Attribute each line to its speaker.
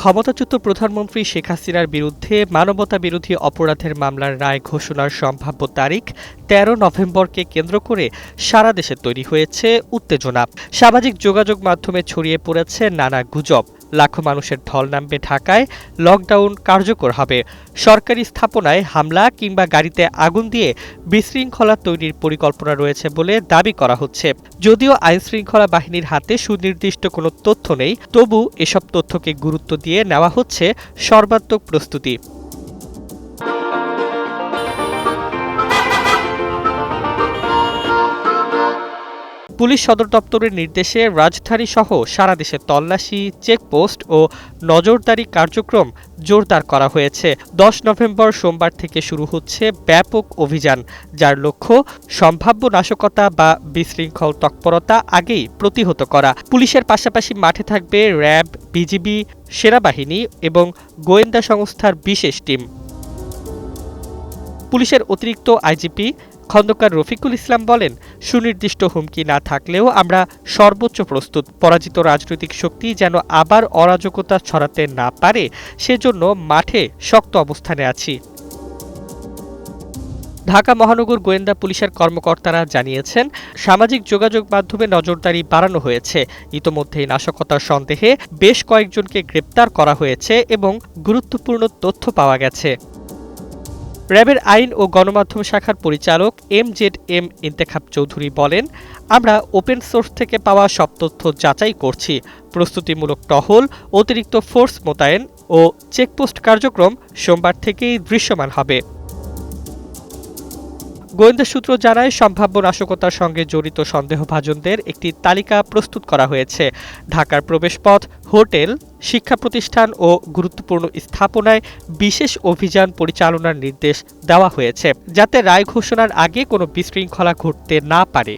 Speaker 1: ক্ষমতাচ্যুত প্রধানমন্ত্রী শেখ হাসিনার বিরুদ্ধে মানবতা বিরোধী অপরাধের মামলার রায় ঘোষণার সম্ভাব্য তারিখ তেরো নভেম্বরকে কেন্দ্র করে সারা দেশে তৈরি হয়েছে উত্তেজনা। সামাজিক যোগাযোগ মাধ্যমে ছড়িয়ে পড়েছে নানা গুজব। লাখো মানুষের ঢল নামবে ঢাকায় লকডাউন কার্যকর হবে। সরকারি স্থাপনায় হামলা কিংবা গাড়িতে আগুন দিয়ে বিশৃঙ্খলা তৈরির পরিকল্পনা রয়েছে বলে দাবি করা হচ্ছে। যদিও আইনশৃঙ্খলা বাহিনীর হাতে সুনির্দিষ্ট কোনো তথ্য নেই, তবু এসব তথ্যকে গুরুত্ব দিয়ে নেওয়া হচ্ছে সর্বাত্মক প্রস্তুতি। পুলিশ সদর দপ্তরের নির্দেশে রাজধানী সহ সারা দেশে তল্লাশি, চেকপোস্ট ও নজরদারি কার্যক্রম জোরদার করা হয়েছে। দশ নভেম্বর সোমবার থেকে শুরু হচ্ছে ব্যাপক অভিযান, যার লক্ষ্য সম্ভাব্য নাশকতা বা বিশৃঙ্খল তৎপরতা আগেই প্রতিহত করা। পুলিশের পাশাপাশি মাঠে থাকবে র্যাব, বিজিবি, সেনাবাহিনী এবং গোয়েন্দা সংস্থার বিশেষ টিম। পুলিশের অতিরিক্ত আইজিপি খন্দকার রফিকুল ইসলাম বলেন, সুনির্দিষ্ট হুমকি না থাকলেও আমরা সর্বোচ্চ প্রস্তুত। পরাজিত রাজনৈতিক শক্তি যেন আবার অরাজকতা ছড়াতে না পারে, সেজন্য মাঠে শক্ত অবস্থানে আছি। ঢাকা মহানগর গোয়েন্দা পুলিশের কর্মকর্তারা জানিয়েছেন, সামাজিক যোগাযোগ মাধ্যমে নজরদারি বাড়ানো হয়েছে। ইতোমধ্যেই নাশকতার সন্দেহে বেশ কয়েকজনকে গ্রেপ্তার করা হয়েছে এবং গুরুত্বপূর্ণ তথ্য পাওয়া গেছে। র্যাবের আইন ও গণমাধ্যম শাখার পরিচালক M Z M Intekhab Chowdhury বলেন, আমরা ওপেন সোর্স থেকে পাওয়া সব তথ্য যাচাই করছি। প্রস্তুতিমূলক টহল, অতিরিক্ত ফোর্স মোতায়েন ও চেকপোস্ট কার্যক্রম সোমবার থেকেই দৃশ্যমান হবে। গোয়েন্দা সূত্র জানায়, সম্ভাব্য নাশকতার সঙ্গে জড়িত সন্দেহভাজনদের একটি তালিকা প্রস্তুত করা হয়েছে। ঢাকার প্রবেশপথ হোটেল, শিক্ষা প্রতিষ্ঠান ও গুরুত্বপূর্ণ স্থাপনায় বিশেষ অভিযান পরিচালনার নির্দেশ দেওয়া হয়েছে, যাতে রায় ঘোষণার আগে কোনো বিশৃঙ্খলা ঘটতে না পারে।